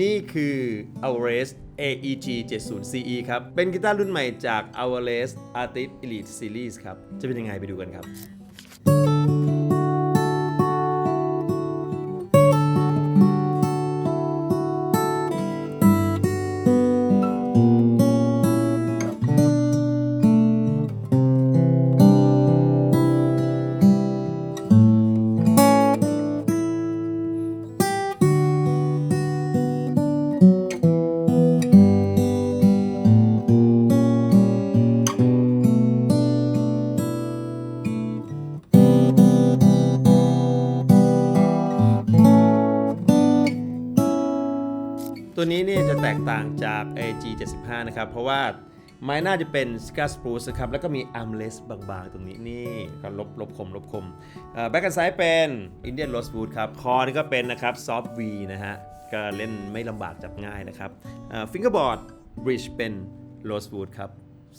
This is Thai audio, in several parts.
นี่คือ a v a r e s AEG 70 CE ครับ เป็นกีตาร์รุ่นใหม่จาก a v a r e s Artist Elite Series ครับ จะเป็นยังไงไปดูกันครับ ตัวนี้นี่จะแตกต่างจาก AG 75 นะครับ เพราะว่าไม้น่าจะเป็นสกัสปรูสครับ แล้วก็มีอาร์มเลสบางๆ ตรงนี้นี่ก็ลบลบคมลบคมแบ็กกันไซด์เป็นอินเดียนโรสบูดครับ คอนี่ก็เป็นนะครับซอฟต์วีนะฮะ ก็เล่นไม่ลำบากจับง่ายนะครับฟิงเกอร์บอร์ดบริดจ์เป็นโรสบูดครับ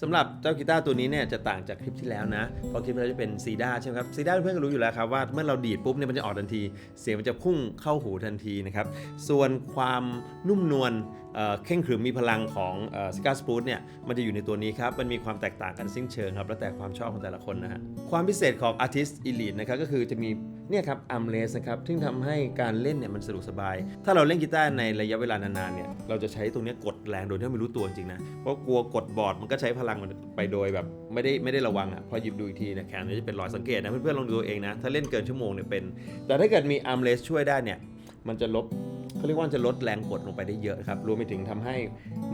สำหรับเจ้ากีตาร์ตัวนี้เนี่ยจะต่างจากคลิปที่แล้วนะ เพราะคลิปที่แล้วจะเป็นซีด้าใช่ไหมครับซีด้าเพื่อนๆก็รู้อยู่แล้วครับว่าเมื่อเราดีดปุ๊บเนี่ยมันจะออกทันที เสียงมันจะพุ่งเข้าหูทันทีนะครับ ส่วนความนุ่มนวลเอ่อเข่งขรึมมีพลังของสกาสปูดเนี่ยมันจะอยู่ในตัวนี้ครับ มันมีความแตกต่างกันสิ้นเชิงครับ แล้วแต่ความชอบของแต่ละคนนะฮะ ความพิเศษของ Artist Elite นะครับก็คือจะมีเนี่ยครับอัมเลสนะครับซึ่งทำให้การเล่นเนี่ยมันสะดวกสบาย ถ้าเราเล่นกีตาร์ในระยะเวลานานๆเนี่ยเราจะใช้ตรงนี้กดแรงโดยที่ไม่รู้ตัวจริงนะเพราะกลัวกดบอร์ดมันก็ใช้พลังมันไปโดยแบบไม่ได้ไม่ได้ระวังอะพอหยิบดูอีกทีเนี่ยแขนมันจะเป็นรอยสังเกตนะเพื่อนๆลองดูเองนะ ถ้าเล่นเกินชั่วโมงเนี่ยเป็น แต่ถ้าเกิดมีอัมเลสช่วยได้เนี่ยมันจะลบเขาเรียกว่าจะลดแรงกดลงไปได้เยอะครับรวมไปถึงทำให้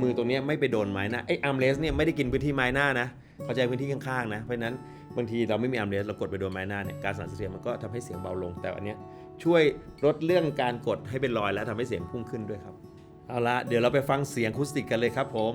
มือตรงนี้ไม่ไปโดนไม้หน้าไอ้อัมเลสเนี่ยไม่ได้กินพื้นที่ไม้หน้านะเขาใช้พื้นที่ข้างๆนะเพราะนั้นบางทีเราไม่มีอัมเลสเรากดไปโดนไม้หน้าเนี่ยการสั่นสะเทือนมันก็ทำให้เสียงเบาลงแต่อันเนี้ยช่วยลดเรื่องการกดให้เป็นรอยและทำให้เสียงพุ่งขึ้นด้วยครับเอาละเดี๋ยวเราไปฟังเสียงคูสติกกันเลยครับผม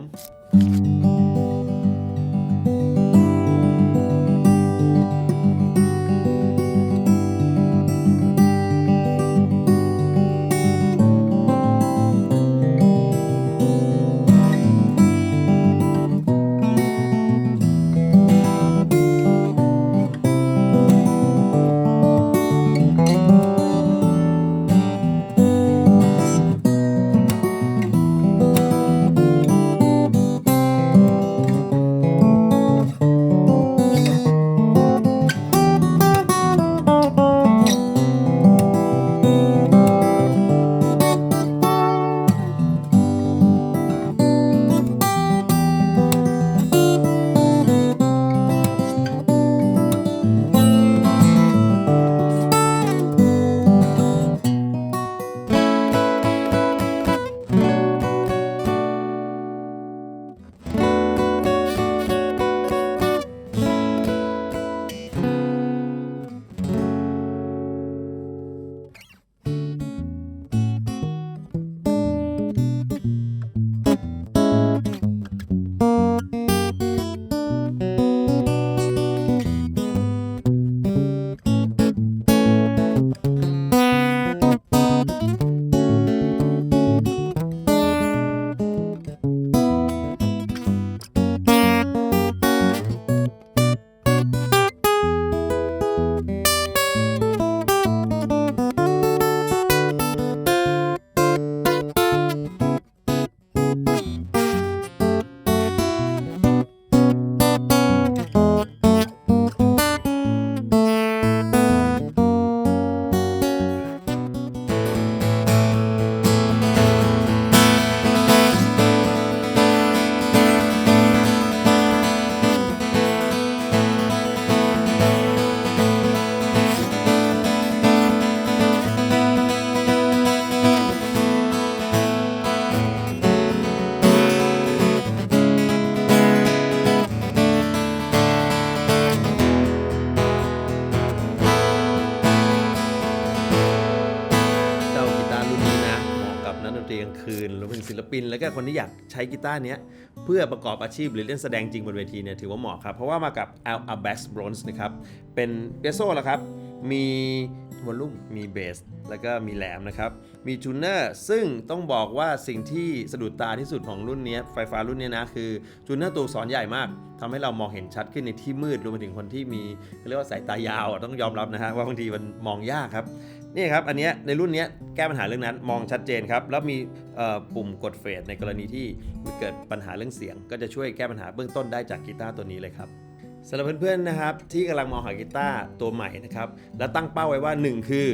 นักดนตรีกลางคืนรวมถึงศิลปิน แล้วก็คนที่อยากใช้กีตาร์เนี้ยเพื่อประกอบอาชีพหรือเล่นแสดงจริงบนเวทีเนี่ยถือว่าเหมาะครับ เพราะว่ามากับ Al a b a s Bronze นะครับ เป็นเปียโซแล้วครับ มีวอลลุ่มมีเบส แล้วก็มีแหลมนะครับ มีจูเนอร์ซึ่งต้องบอกว่าสิ่งที่สะดุดตาที่สุดของรุ่นนี้ไฟฟ้ารุ่นนี้นะ คือจูเนอร์ตัวอักษรใหญ่มากทำให้เรามองเห็นชัดขึ้นในที่มืดรวมไปถึงคนที่มีเรียกว่าสายตายาวต้องยอมรับนะฮะว่าบางทีมันมองยากครับนี่ครับอันนี้ในรุ่นนี้แก้ปัญหาเรื่องนั้นมองชัดเจนครับ แล้วมีปุ่มกดเฟดในกรณีที่เกิดปัญหาเรื่องเสียง ก็จะช่วยแก้ปัญหาเบื้องต้นได้จากกีตาร์ตัวนี้เลยครับสำหรับเพื่อนๆนะครับที่กำลังมองหากีตาร์ตัวใหม่นะครับแล้วตั้งเป้าไว้ว่า 1 คือ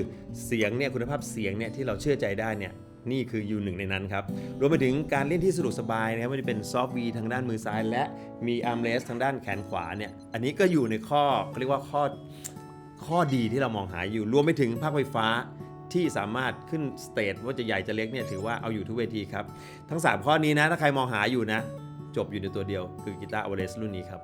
เสียงเนี่ยคุณภาพเสียงเนี่ยที่เราเชื่อใจได้เนี่ยนี่คืออยู่หนึ่งในนั้นครับรวมไปถึงการเล่นที่สะดวกสบายนะครับไม่ว่าจะเป็นซอฟต์วีทางด้านมือซ้าย และมีอาร์มเรสทางด้านแขนขวาเนี่ยอันนี้ก็อยู่ในข้อเขาเรียกว่าข้อ ข้อดีที่เรามองหาอยู่รวมไปถึงภาคไฟฟ้าที่สามารถขึ้นสเตจว่าจะใหญ่จะเล็กเนี่ยถือว่าเอาอยู่ทุกเวทีครับ ทั้ง 3 ข้อนี้นะ ถ้าใครมองหาอยู่นะ จบอยู่ในตัวเดียวคือกีตาร์อเวเรสรุ่นนี้ครับ